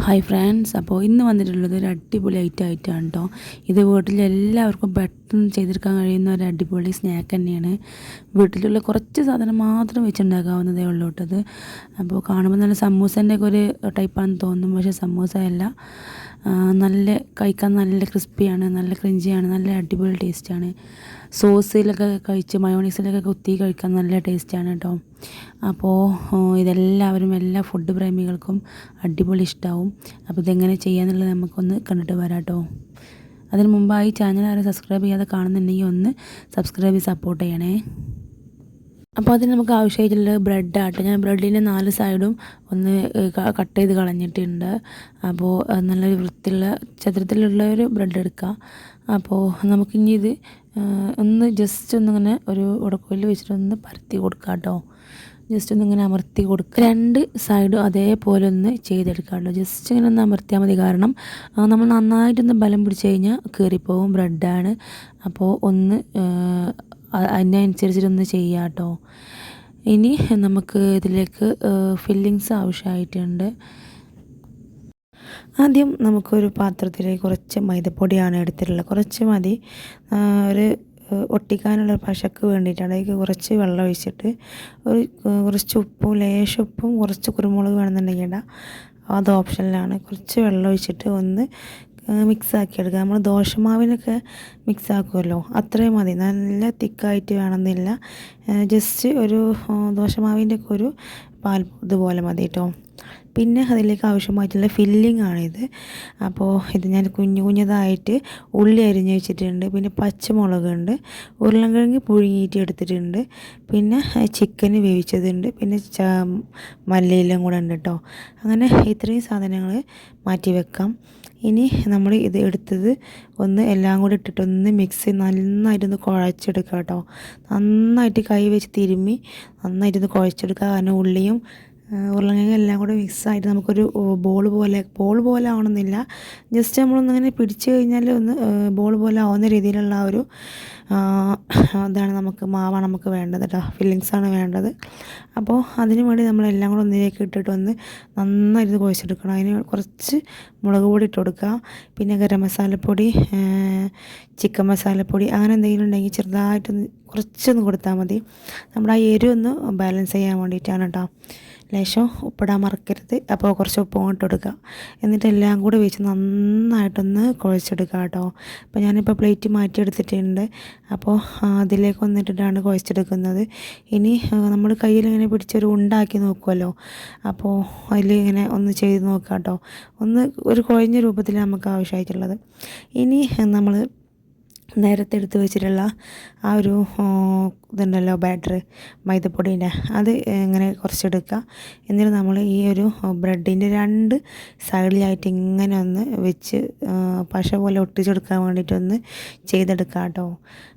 Hi friends അപ്പോൾ ഇന്ന് വന്നിട്ടുള്ളത് ഒരു അടിപൊളി ഐറ്റം ആയിട്ടാണ് കേട്ടോ ഇത് വീട്ടിൽ എല്ലാവർക്കും പെട്ടെന്ന് ചെയ്തെടുക്കാൻ കഴിയുന്ന ഒരു അടിപൊളി സ്നാക്ക് തന്നെയാണ്. വീട്ടിലുള്ള കുറച്ച് സാധനം മാത്രം വെച്ചുണ്ടാക്കാവുന്നതേ ഉള്ളൂ കേട്ടത് അപ്പോൾ കാണുമ്പോൾ നല്ല സമൂസേന്റെ ഒക്കെ ഒരു ടൈപ്പാണെന്ന് തോന്നും പക്ഷേ സമൂസ അല്ല ആ, നല്ല കഴിക്കാൻ നല്ല ക്രിസ്പിയാണ് നല്ല ക്രിഞ്ചിയാണ് നല്ല അടിപൊളി ടേസ്റ്റാണ്. സോസിലൊക്കെ കഴിച്ച് മയോണീസിലൊക്കെ കുത്തി കഴിക്കാൻ നല്ല ടേസ്റ്റാണ് കേട്ടോ അപ്പോൾ ഇതെല്ലാവരും എല്ലാ ഫുഡ് പ്രേമികൾക്കും അടിപൊളി ഇഷ്ടമാവും അപ്പോൾ ഇതെങ്ങനെ ചെയ്യാന്നുള്ളത് നമുക്കൊന്ന് കണ്ടിട്ട് വരാം കേട്ടോ അതിന് മുമ്പായി ചാനൽ ആരും സബ്സ്ക്രൈബ് ചെയ്യാതെ കാണുന്നുണ്ടെങ്കിൽ ഒന്ന് സബ്സ്ക്രൈബ് സപ്പോർട്ട് ചെയ്യണേ. അപ്പോൾ അതിന് നമുക്ക് ആവശ്യമായിട്ടുള്ള ബ്രെഡ് ആട്ടെ ഞാൻ ബ്രെഡിന്റെ നാല് സൈഡും ഒന്ന് കട്ട് ചെയ്ത് കളഞ്ഞിട്ടുണ്ട്. അപ്പോൾ നല്ലൊരു വൃത്തിയുള്ള ചതുരത്തിലുള്ള ഒരു ബ്രെഡ് എടുക്കുക അപ്പോൾ നമുക്കിനി ഇത് ഒന്ന് ജസ്റ്റ് ഒന്നിങ്ങനെ ഒരു ഉടക്കോൽ വെച്ചിട്ട് ഒന്ന് പരത്തി കൊടുക്കുക കേട്ടോ. ജസ്റ്റ് ഒന്നിങ്ങനെ അമർത്തി കൊടുക്കുക രണ്ട് സൈഡും അതേപോലെ ഒന്ന് ചെയ്തെടുക്കുക കേട്ടോ. ജസ്റ്റ് ഇങ്ങനെ ഒന്ന് അമർത്തിയാൽ മതി. കാരണം നമ്മൾ നന്നായിട്ടൊന്ന് ബലം പിടിച്ച് കഴിഞ്ഞാൽ കയറിപ്പോവും ബ്രെഡാണ് അപ്പോൾ ഒന്ന് അതിനനുസരിച്ചിട്ടൊന്ന് ചെയ്യാം കേട്ടോ ഇനി നമുക്ക് ഇതിലേക്ക് ഫില്ലിങ്സ് ആവശ്യമായിട്ടുണ്ട്. ആദ്യം നമുക്കൊരു പാത്രത്തിൽ കുറച്ച് മൈദപ്പൊടിയാണ് എടുത്തിട്ടുള്ളത്. കുറച്ച് മതി. ഒരു ഒട്ടിക്കാനുള്ള പശക്ക് വേണ്ടിയിട്ടാണ്. അതിലേക്ക് കുറച്ച് വെള്ളം ഒഴിച്ചിട്ട് ഒരു കുറച്ച് ഉപ്പും ലേശം ഉപ്പും കുറച്ച് കുരുമുളക് വേണമെന്നുണ്ടെങ്കിൽ അത് ഓപ്ഷനിലാണ് കുറച്ച് വെള്ളം ഒഴിച്ചിട്ട് ഒന്ന് മിക്സ് ആക്കി എടുക്കുക നമ്മൾ ദോശമാവിനൊക്കെ മിക്സ് ആക്കുമല്ലോ അത്രയും മതി. നല്ല തിക്കായിട്ട് വേണമെന്നില്ല. ജസ്റ്റ് ഒരു ദോശമാവിന്റെ ഒക്കെ ഒരു പാൽ ഇതുപോലെ മതി കേട്ടോ. പിന്നെ അതിലേക്ക് ആവശ്യമായിട്ടുള്ള ഫില്ലിംഗ് ആണിത് അപ്പോൾ ഇത് ഞാൻ കുഞ്ഞു കുഞ്ഞതായിട്ട് ഉള്ളി അരിഞ്ഞ് വെച്ചിട്ടുണ്ട്. പിന്നെ പച്ചമുളകുണ്ട്. ഉരുളൻകിഴങ്ങ് പുഴുങ്ങിയിട്ട് എടുത്തിട്ടുണ്ട്. പിന്നെ ചിക്കന് വേവിച്ചതുണ്ട്. പിന്നെ മല്ലിയിലും കൂടെ ഉണ്ട് കേട്ടോ അങ്ങനെ ഇത്രയും സാധനങ്ങൾ മാറ്റി വെക്കാം. ഇനി നമ്മൾ ഇത് എടുത്തത് ഒന്ന് എല്ലാം കൂടി ഇട്ടിട്ട് ഒന്ന് മിക്സ് നന്നായിട്ടൊന്ന് കുഴച്ചെടുക്കുക കേട്ടോ നന്നായിട്ട് കൈ വെച്ച് തിരുമ്മി നന്നായിട്ടൊന്ന് കുഴച്ചെടുക്കുക കാരണം ഉള്ളിയും ഉരുളക്കിഴങ്ങ് എല്ലാം കൂടെ മിക്സായിട്ട് നമുക്കൊരു ബോൾ പോലെ ബോൾ പോലെ ആവണമെന്നില്ല. ജസ്റ്റ് നമ്മളൊന്നിങ്ങനെ പിടിച്ചു കഴിഞ്ഞാൽ ഒന്ന് ബോൾ പോലെ ആവുന്ന രീതിയിലുള്ള ആ ഒരു ഇതാണ് നമുക്ക് മാവാണ് നമുക്ക് വേണ്ടത് കേട്ടോ ഫില്ലിങ്സാണ് വേണ്ടത്. അപ്പോൾ അതിന് വേണ്ടി നമ്മളെല്ലാം കൂടെ ഒന്നിലേക്ക് ഇട്ടിട്ട് ഒന്ന് നന്നായിട്ട് കുഴച്ചെടുക്കണം. അതിന് കുറച്ച് മുളക് പൊടി ഇട്ട് കൊടുക്കുക. പിന്നെ ഗരം മസാലപ്പൊടി ചിക്കൻ മസാലപ്പൊടി അങ്ങനെ എന്തെങ്കിലും ഉണ്ടെങ്കിൽ ചെറുതായിട്ടൊന്ന് കുറച്ചൊന്ന് കൊടുത്താൽ മതി. നമ്മുടെ ആ എരിവ് ഒന്ന് ബാലൻസ് ചെയ്യാൻ വേണ്ടിയിട്ടാണ് കേട്ടോ ലേശം ഉപ്പിടാൻ മറക്കരുത്. അപ്പോൾ കുറച്ച് ഉപ്പും ഇട്ട് കൊടുക്കുക. എന്നിട്ട് എല്ലാം കൂടി വെച്ച് നന്നായിട്ടൊന്ന് കുഴച്ചെടുക്കുക കേട്ടോ അപ്പോൾ ഞാനിപ്പോൾ പ്ലേറ്റ് മാറ്റിയെടുത്തിട്ടുണ്ട്. അപ്പോൾ അതിലേക്ക് വന്നിട്ടിട്ടാണ് കുഴച്ചെടുക്കുന്നത്. ഇനി നമ്മൾ കയ്യിൽ ഇങ്ങനെ പിടിച്ചൊരു ഉണ്ടാക്കി നോക്കുമല്ലോ അപ്പോൾ അതിൽ ഇങ്ങനെ ഒന്ന് ചെയ്ത് നോക്കുക കേട്ടോ ഒന്ന് ഒരു കുഴഞ്ഞ രൂപത്തിൽ നമുക്ക് ആവശ്യമായിട്ടുള്ളത്. ഇനി നമ്മൾ നേരത്തെ എടുത്ത് വെച്ചിട്ടുള്ള ആ ഒരു ഇതുണ്ടല്ലോ ബാറ്റർ മൈദപ്പൊടീന്റെ. അത് ഇങ്ങനെ കുറച്ചെടുക്കുക. എന്നിട്ട് നമ്മൾ ഈ ഒരു ബ്രെഡിന്റെ രണ്ട് സൈഡിലായിട്ട് ഇങ്ങനെ ഒന്ന് വെച്ച് പശ പോലെ ഒട്ടിച്ചെടുക്കാൻ വേണ്ടിയിട്ടൊന്ന് ചെയ്തെടുക്കുക കേട്ടോ.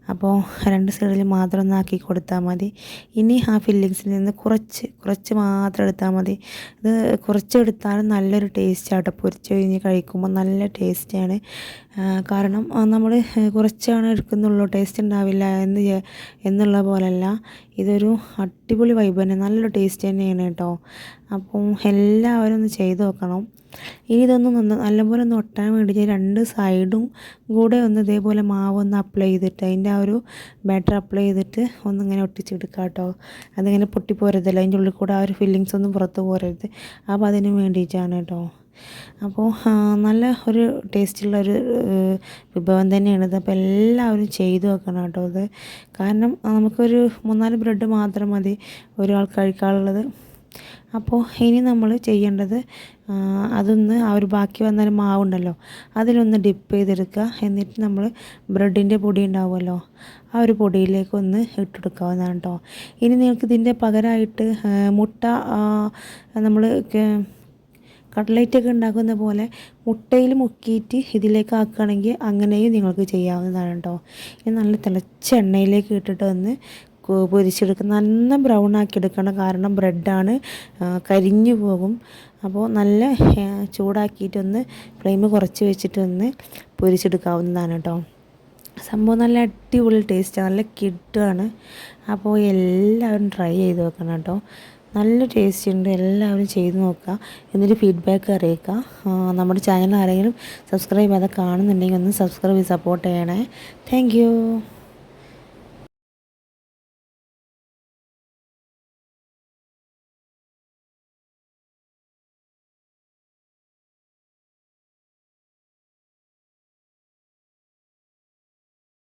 അപ്പോൾ രണ്ട് സൈഡിൽ മാത്രം ഒന്ന് ആക്കി കൊടുത്താൽ മതി. ഇനി ആ ഫില്ലിങ്സിൽ നിന്ന് കുറച്ച് കുറച്ച് മാത്രം എടുത്താൽ മതി. ഇത് കുറച്ചെടുത്താലും നല്ലൊരു ടേസ്റ്റ് ആട്ടോ പൊരിച്ച് കഴിഞ്ഞ് കഴിക്കുമ്പോൾ നല്ല ടേസ്റ്റാണ് കാരണം നമ്മൾ കുറച്ചാണ് എടുക്കുന്നുള്ളൂ ടേസ്റ്റ് ഉണ്ടാവില്ല എന്ന് എന്നുള്ള പോലല്ല. ഇതൊരു അടിപൊളി വൈബ് തന്നെ നല്ലൊരു ടേസ്റ്റ് തന്നെയാണ് കേട്ടോ അപ്പം എല്ലാവരും ഒന്ന് ചെയ്ത് നോക്കണം. ഇനി ഇതൊന്ന് നന്ന നല്ലപോലെ ഒന്ന് ഒട്ടാൻ വേണ്ടി ഞാൻ രണ്ട് സൈഡും കൂടെ ഒന്ന് ഇതേപോലെ മാവ് ഒന്ന് അപ്ലൈ ചെയ്തിട്ട് അതിന്റെ ആ ഒരു ബാറ്റർ അപ്ലൈ ചെയ്തിട്ട് ഒന്നിങ്ങനെ ഒട്ടിച്ചെടുക്കുക കേട്ടോ അതിങ്ങനെ പൊട്ടിപ്പോരതല്ല അതിന്റെ ഉള്ളിൽ കൂടെ ആ ഒരു ഫില്ലിങ്സ് ഒന്നും പുറത്ത് പോരരുത്. അപ്പോൾ അതിന് വേണ്ടിയിട്ടാണ് കേട്ടോ അപ്പോൾ നല്ല ഒരു ടേസ്റ്റുള്ള ഒരു വിഭവം തന്നെയാണ് ഇത്. അപ്പോൾ എല്ലാവരും ചെയ്തു വെക്കണം കേട്ടോ അത് കാരണം നമുക്കൊരു മൂന്നാൽ ബ്രെഡ് മാത്രം മതി ഒരാൾ കഴിക്കാനുള്ളത്. അപ്പോൾ ഇനി നമ്മൾ ചെയ്യേണ്ടത് അതൊന്ന് ആ ഒരു ബാക്കി വന്ന മാവുണ്ടല്ലോ അതിലൊന്ന് ഡിപ്പ് ചെയ്തെടുക്കുക. എന്നിട്ട് നമ്മൾ ബ്രെഡിന്റെ പൊടി ഉണ്ടാവുമല്ലോ ആ ഒരു പൊടിയിലേക്ക് ഒന്ന് ഇട്ടെടുക്കാവുന്നതാണ് കേട്ടോ. ഇനി നിങ്ങൾക്ക് ഇതിന്റെ പകരമായിട്ട് മുട്ട നമ്മൾ കട്ട്ലേറ്റ് ഒക്കെ ഉണ്ടാക്കുന്ന പോലെ മുട്ടയിൽ മുക്കിയിട്ട് ഇതിലേക്ക് ആക്കുകയാണെങ്കിൽ അങ്ങനെയും നിങ്ങൾക്ക് ചെയ്യാവുന്നതാണ് കേട്ടോ ഇത് നല്ല തിളച്ച എണ്ണയിലേക്ക് ഇട്ടിട്ട് ഒന്ന് പൊരിച്ചെടുക്കുക. നല്ല ബ്രൗൺ ആക്കി എടുക്കണം കാരണം ബ്രെഡാണ് കരിഞ്ഞു പോകും. അപ്പോൾ നല്ല ചൂടാക്കിയിട്ടൊന്ന് ഫ്ലെയിം കുറച്ച് വെച്ചിട്ടൊന്ന് പൊരിച്ചെടുക്കാവുന്നതാണ് കേട്ടോ സംഭവം നല്ല അടിപൊളി ടേസ്റ്റാണ് നല്ല കിഡാണ് അപ്പോൾ എല്ലാവരും ട്രൈ ചെയ്ത് നോക്കണം കേട്ടോ നല്ല ടേസ്റ്റ് ഉണ്ട്. എല്ലാവരും ചെയ്ത് നോക്കുക. എന്നിട്ട് ഫീഡ്ബാക്ക് അറിയിക്കുക. നമ്മുടെ ചാനൽ ആരെങ്കിലും സബ്സ്ക്രൈബ് ചെയ്യാതെ കാണുന്നുണ്ടെങ്കിൽ ഒന്ന് സബ്സ്ക്രൈബ് ചെയ്ത് സപ്പോർട്ട് ചെയ്യണേ താങ്ക്